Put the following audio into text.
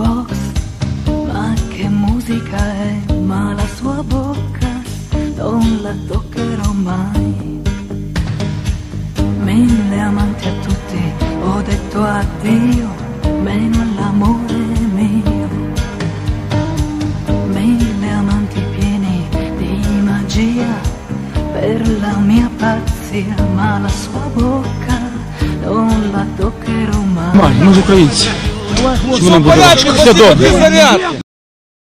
box, ma che musica è, ma la sua bocca non la toccherò mai. Mille amanti a tutti, ho detto addio, meno all'amore mio. Mille amanti pieni di magia per la mia pazzia, ma la sua bocca non la toccherò mai. Ma, non lo Що вони будуть? Все добре.